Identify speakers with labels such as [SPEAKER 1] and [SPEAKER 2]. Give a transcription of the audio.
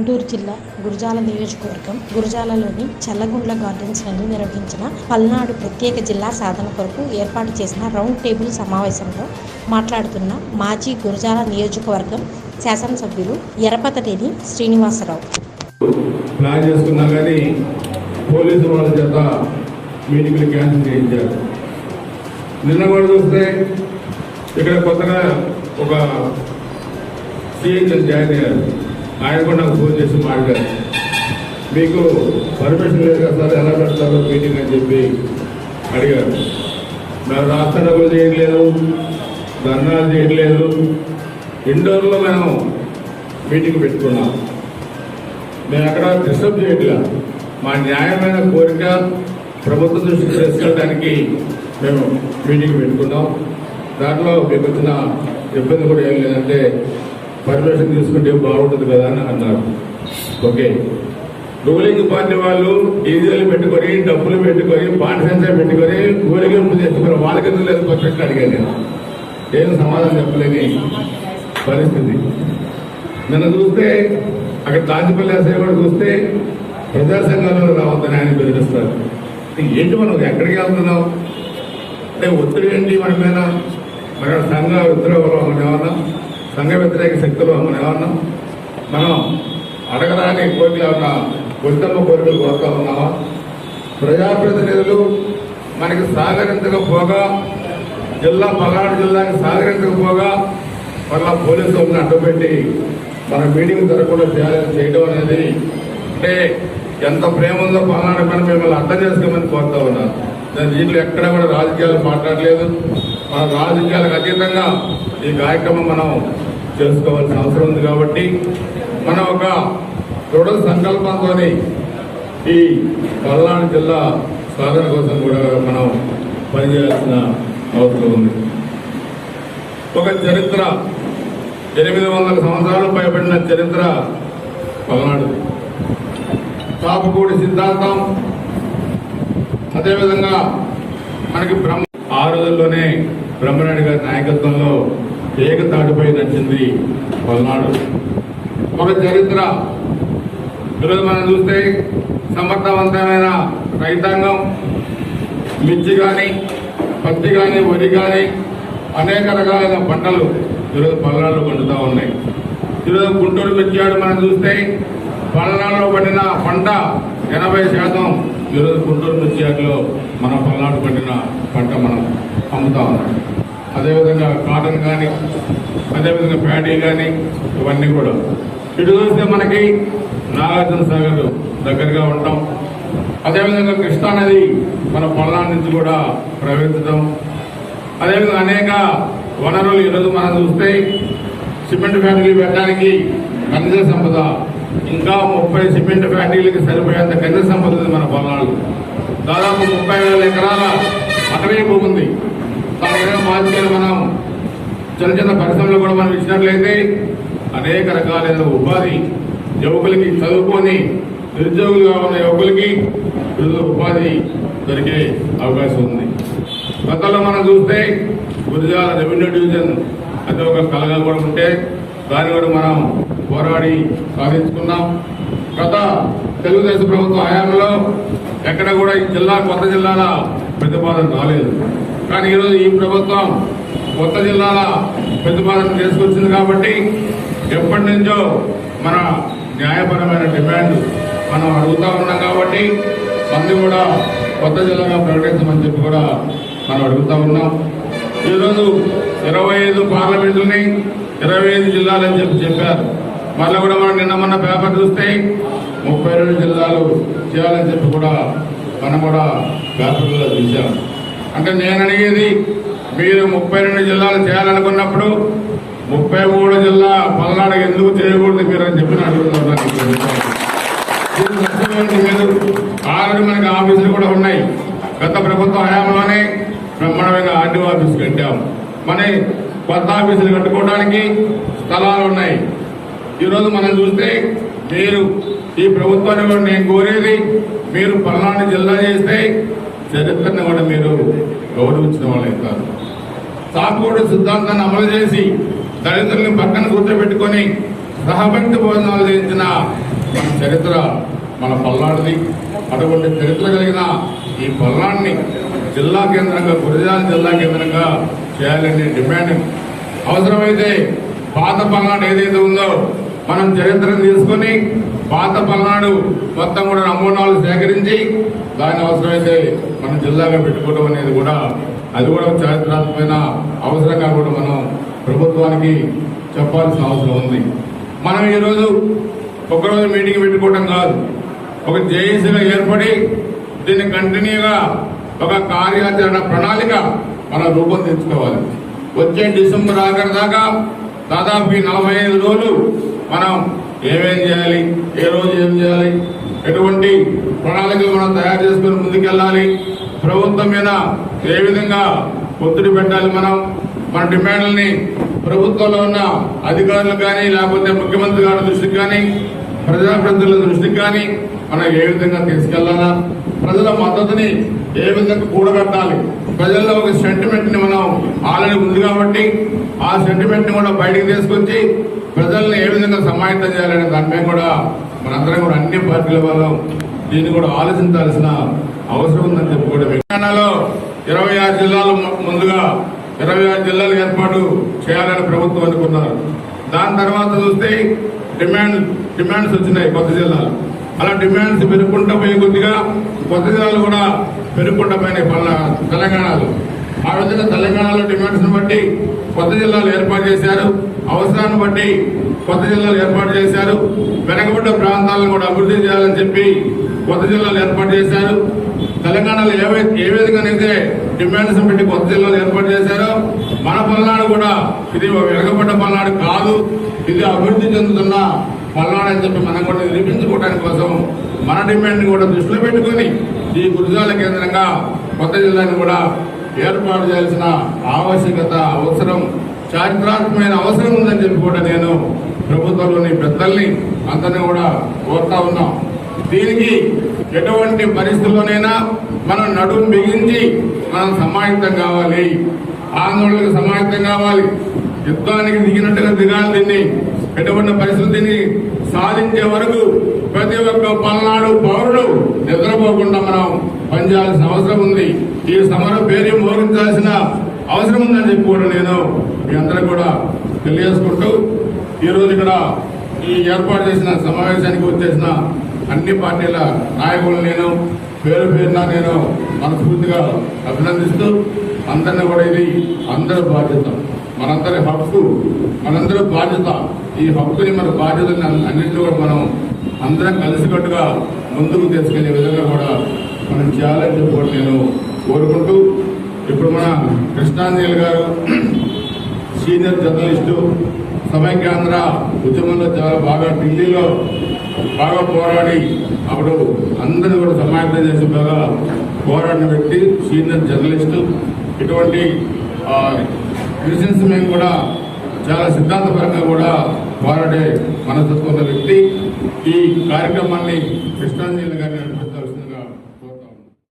[SPEAKER 1] గుంటూరు జిల్లా గురజాల నియోజకవర్గం గురజాలలోని చల్లగుండ్ల గార్డెన్స్ నందు నిర్వహించిన పల్నాడు ప్రత్యేక జిల్లా సాధన కొరకు ఏర్పాటు చేసిన రౌండ్ టేబుల్ సమావేశంలో మాట్లాడుతున్న మాజీ గురజాల నియోజకవర్గం శాసనసభ్యులు ఎరపతటేని శ్రీనివాసరావు.
[SPEAKER 2] ప్లాన్ చేసుకున్నా కానీ పోలీసు వాళ్ళ చేత మీటింగ్లు క్యాన్సిల్ చేయించారు. నిన్న కూడా చూస్తే ఇక్కడ కొత్తగా ఒక సిహెచ్ఎస్ జాయిన్ అయ్యారు. ఆయన కూడా నాకు ఫోన్ చేసి మాట్లాడారు. మీకు పర్మిషన్ లేదు కదా సార్ ఎలా పెడతారో మీటింగ్ అని చెప్పి అడిగారు. మేము రాష్ట్రాలు చేయట్లేదు ధర్నాలు చేయట్లేదు. ఇండోర్లో మేము మీటింగ్ పెట్టుకున్నాం. మేము అక్కడ డిస్టర్బ్ చేయట్లేదు మా న్యాయమైన కోరిక ప్రభుత్వం దృష్టికి తీసుకెళ్ళడానికి మేము మీటింగ్ పెట్టుకున్నాం. దాంట్లో మీకు వచ్చిన ఇబ్బంది కూడా ఏం లేదంటే పర్మిషన్ తీసుకుంటే బాగుంటుంది కదా అని అన్నారు. ఓకే. రూలింగ్ పార్టీ వాళ్ళు డీజిల్ పెట్టుకొని డబ్బులు పెట్టుకొని పాఠశాల పెట్టుకొని గోలిగింపు చేసుకుని వాళ్ళకి లేదు పర్ఫెక్ట్ అడిగాను నేను ఏం సమాధానం చెప్పలేని పరిస్థితి. నిన్న చూస్తే అక్కడ తాజిపల్లి ఎస్ఐ కూడా చూస్తే ప్రజా సంఘాలలో రావద్దని ఆయన బెదిరిస్తారు. ఏంటి మనం ఎక్కడికి వెళ్తున్నాం? అంటే ఒత్తిడి ఏంటి మన మీద? మన సంఘ ఉత్తరవులు ఏమన్నా సంఘ వ్యతిరేక శక్తులు మనం ఏమన్నా మనం అడగరాని కోరికలు ఉన్న ఉత్తమ కోరికలు కోరుతా ఉన్నామా? ప్రజాప్రతినిధులు మనకి సహకరించకపోగా జిల్లా పల్నాడు జిల్లాకి సహకరించకపోగా మళ్ళా పోలీసు వాళ్ళని అడ్డుపెట్టి మన మీటింగ్ జరగకుండా చేయాలని చేయడం అనేది అంటే ఎంత ప్రేమ ఉందో పల్నాడు పని మిమ్మల్ని అర్థం చేసుకోమని కోరుతా ఉన్నాను. నేను దీంట్లో ఎక్కడ కూడా రాజకీయాలు మాట్లాడలేదు. మన రాజకీయాలకు అతీతంగా ఈ కార్యక్రమం మనం చేసుకోవాల్సిన అవసరం ఉంది కాబట్టి మనం ఒక దృఢ సంకల్పంతో ఈ పల్నాడు జిల్లా సాధన కోసం కూడా మనం పనిచేయాల్సిన అవసరం ఉంది. ఒక చరిత్ర ఎనిమిది వందల సంవత్సరాలు పైబడిన చరిత్ర పల్నాడు కాపుకూడి సిద్ధాంతం అదేవిధంగా మనకి బ్రహ్మ ఆ రోజుల్లోనే బ్రహ్మనాయుడు గారి నాయకత్వంలో ఏకతాటిపై నచ్చింది పల్నాడు. ఒక చరిత్ర ఈరోజు మనం చూస్తే సమర్థవంతమైన రైతాంగం మిర్చి కానీ పత్తి కానీ వరి కానీ అనేక రకాలైన పంటలు ఈరోజు పల్నాడులో పండుతూ ఉన్నాయి. ఈరోజు గుంటూరు మిర్చియాడు మనం చూస్తే పల్నాడులో పండిన పంట ఎనభై శాతం ఈరోజు గుంటూరు మిర్చియాడులో మన పల్నాడు పండిన అమ్ముతా ఉన్నాడు. అదేవిధంగా కాటన్ కానీ అదేవిధంగా ప్యాడీ కానీ ఇవన్నీ కూడా. ఇటు చూస్తే మనకి నాగార్జున సాగర్ దగ్గరగా ఉంటాం. అదేవిధంగా కృష్ణా నది మన పల్నాడు నుంచి కూడా ప్రవేశించడం అదేవిధంగా అనేక వనరులు ఈరోజు మనం చూస్తే సిమెంట్ ఫ్యాక్టరీ పెట్టడానికి ఖనిజ సంపద ఇంకా ముప్పై సిమెంట్ ఫ్యాక్టరీలకు సరిపోయేంత ఖనిజ సంపద ఉంది మన పొలాలు దాదాపు ముప్పై వేల ఎకరాల అటవీ భూమి ఉంది. దాని విధంగా మార్చుకొని మనం చిన్న చిన్న పరిశ్రమలు కూడా మనం ఇచ్చినట్లయితే అనేక రకాలైన ఉపాధి యువకులకి చదువుకొని నిరుద్యోగులుగా ఉన్న యువకులకి ఉపాధి దొరికే అవకాశం ఉంది. గతంలో మనం చూస్తే గురిజాల రెవెన్యూ డివిజన్ అది ఒక కలగా కూడా ఉంటే దాన్ని కూడా మనం పోరాడి సాధించుకున్నాం. గత తెలుగుదేశం ప్రభుత్వ హయాంలో ఎక్కడ కూడా ఈ జిల్లా కొత్త జిల్లాల ప్రతిపాదన రాలేదు. కానీ ఈరోజు ఈ ప్రభుత్వం కొత్త జిల్లాల ప్రతిపాదన తీసుకొచ్చింది కాబట్టి ఎప్పటి నుంచో మన న్యాయపరమైన డిమాండ్ మనం అడుగుతా ఉన్నాం కాబట్టి మంది కూడా కొత్త జిల్లాగా ప్రకటించమని చెప్పి కూడా మనం అడుగుతా ఉన్నాం. ఈరోజు ఇరవై ఐదు పార్లమెంట్లని ఇరవై ఐదు జిల్లాలని చెప్పి చెప్పారు. మళ్ళీ కూడా మనం నిన్న మొన్న పేపర్ చూస్తే ముప్పై రెండు జిల్లాలు చేయాలని చెప్పి కూడా మనం కూడా పేపర్లో చూసాం అంటే నేను అడిగేది మీరు ముప్పై రెండు జిల్లాలు చేయాలనుకున్నప్పుడు ముప్పై మూడు జిల్లా పల్నాడు ఎందుకు చేయకూడదు మీరు అని చెప్పి అడుగుతున్నారు అడుగుతున్నాను మీరు. ఆల్రెడీ మనకి ఆఫీసులు కూడా ఉన్నాయి. గత ప్రభుత్వ హయాంలోనే బ్రహ్మాండమైన ఆర్డీ ఆఫీస్ కట్టాం. మన కొత్త ఆఫీసులు కట్టుకోవడానికి స్థలాలు ఉన్నాయి. ఈరోజు మనం చూస్తే మీరు ఈ ప్రభుత్వాన్ని నేను కోరేది మీరు పల్నాడు జిల్లా చేస్తే చరిత్రను కూడా మీరు గౌరవించిన వాళ్ళు అవుతారు సాకుడు సిద్ధాంతాన్ని అమలు చేసి దళితుల్ని పక్కన కూర్చోబెట్టుకొని సహభక్తి భోజనాలు చేసిన మన చరిత్ర మన పల్నాడుది. అటువంటి చరిత్ర కలిగిన ఈ పల్నాడిని జిల్లా కేంద్రంగా గురిజాల జిల్లా కేంద్రంగా చేయాలనే డిమాండ్ అవసరమైతే పాత పల్నాడు ఏదైతే ఉందో మనం చరిత్రను తీసుకొని పాత పల్నాడు మొత్తం కూడా నమూనాలు సేకరించి దాన్ని అవసరమైతే మనం జిల్లాగా పెట్టుకోవడం అనేది కూడా అది కూడా చారిత్రాత్మకమైన అవసరంగా కూడా మనం ప్రభుత్వానికి చెప్పాల్సిన అవసరం ఉంది. మనం ఈరోజు ఒకరోజు మీటింగ్ పెట్టుకోవడం కాదు. ఒక జేఏసీగా ఏర్పడి దీన్ని కంటిన్యూగా ఒక కార్యాచరణ ప్రణాళిక మనం రూపొందించుకోవాలి. వచ్చే డిసెంబర్ ఆఖరి దాకా దాదాపు నలభై ఐదు రోజులు మనం ఏమేం చేయాలి? ఏ రోజు ఏం చేయాలి? ఎటువంటి ప్రణాళికలు మనం తయారు చేసుకుని ముందుకెళ్ళాలి? ప్రభుత్వం మీద ఏ విధంగా ఒత్తిడి పెట్టాలి మనం? మన డిమాండ్లని ప్రభుత్వంలో ఉన్న అధికారులు కానీ లేకపోతే ముఖ్యమంత్రి గారి దృష్టికి కానీ ప్రజాప్రతినిధుల దృష్టికి కానీ మనం ఏ విధంగా తీసుకెళ్ళాలా ప్రజల మద్దతుని ఏ విధంగా కూడగట్టాలి? ప్రజల్లో ఒక సెంటిమెంట్ని ఆల్రెడీ ఉంది కాబట్టి ఆ సెంటిమెంట్ని కూడా బయటకు తీసుకొచ్చి ప్రజల్ని ఏ విధంగా సమాయత్తం చేయాలనే దానిపై కూడా మనందరం కూడా అన్ని పార్టీల వాళ్ళం దీన్ని కూడా ఆలోచించాల్సిన అవసరం ఉందని చెప్పుకోవడం తెలంగాణలో ఇరవై ఆరు జిల్లాలు ముందుగా ఇరవై ఆరు జిల్లాలు ఏర్పాటు చేయాలని ప్రభుత్వం అనుకున్నారు. దాని తర్వాత చూస్తే డిమాండ్ డిమాండ్స్ వచ్చినాయి కొత్త జిల్లాలు. అలా డిమాండ్స్ పెరుగుకుంటూ పోయే కొద్దిగా కొత్త జిల్లాలు కూడా పెరుగుకుంటూ పోయినాయి తెలంగాణలో. ఆ విధంగా తెలంగాణలో డిమాండ్స్ బట్టి కొత్త జిల్లాలు ఏర్పాటు చేశారు. అవసరాన్ని బట్టి కొత్త జిల్లాలు ఏర్పాటు చేశారు. వెనకబడ్డ ప్రాంతాలను కూడా అభివృద్ధి చేయాలని చెప్పి కొత్త జిల్లాలు ఏర్పాటు చేశారు. తెలంగాణలో ఏవై ఏ విధంగానైతే డిమాండ్స్ పెట్టి కొత్త జిల్లాలు ఏర్పాటు చేశారో మన పల్నాడు కూడా ఇది వెనకబడ్డ పల్నాడు కాదు. ఇది అభివృద్ధి చెందుతున్న పల్నాడు అని చెప్పి మనం కూడా నిరూపించుకోవడానికి కోసం మన డిమాండ్ని కూడా దృష్టిలో పెట్టుకొని ఈ గురుజాల కేంద్రంగా కొత్త జిల్లాని కూడా ఏర్పాటు చేయాల్సిన ఆవశ్యకత అవసరం చారిత్రాత్మకమైన అవసరం ఉందని చెప్పి కూడా నేను ప్రభుత్వంలోని పెద్దల్ని అందరినీ కూడా కోరుతా ఉన్నాం. దీనికి ఎటువంటి పరిస్థితుల్లోనైనా మనం నడుము బిగించి మనం సమాహితం కావాలి. ఆందోళనకు సమాహితం కావాలి. యుద్ధానికి దిగినట్టుగా దిగాలి దీన్ని. ఎటువంటి పరిస్థితిని సాధించే వరకు ప్రతి ఒక్క పల్నాడు పౌరుడు నిద్రపోకుండా మనం పనిచేయాల్సిన అవసరం ఉంది. ఈ సమర పేరు మోగించాల్సిన అవసరం ఉందని చెప్పి కూడా నేను మీ అందరూ కూడా తెలియజేసుకుంటూ ఈరోజు ఇక్కడ ఈ ఏర్పాటు చేసిన సమావేశానికి వచ్చేసిన అన్ని పార్టీల నాయకులు నేను పేరు పేరున నేను మనస్ఫూర్తిగా అభినందిస్తూ అందరిని కూడా ఇది అందరి బాధ్యత. మనందరి హక్కు మనందరి బాధ్యత. ఈ హక్కుని మన బాధ్యతని అన్నింటినీ కూడా మనం అందరం కలిసికట్టుగా ముందుకు తీసుకెళ్ళే విధంగా కూడా మనం చేయాలని చెప్పి నేను కోరుకుంటూ ఇప్పుడు మన కృష్ణాంజలి గారు సీనియర్ జర్నలిస్టు సమైక్యాంధ్ర ఉద్యమంలో చాలా బాగా ఢిల్లీలో బాగా పోరాడి అప్పుడు అందరిని కూడా సమాయత్తం చేసి బాగా పోరాడిన వ్యక్తి సీనియర్ జర్నలిస్టు. ఇటువంటి క్రిస్టియన్స్ మేము కూడా చాలా సిద్ధాంతపరంగా కూడా పోరాడే మనస్తత్వం వ్యక్తి. ఈ కార్యక్రమాన్ని కృష్ణాంజలి గారిని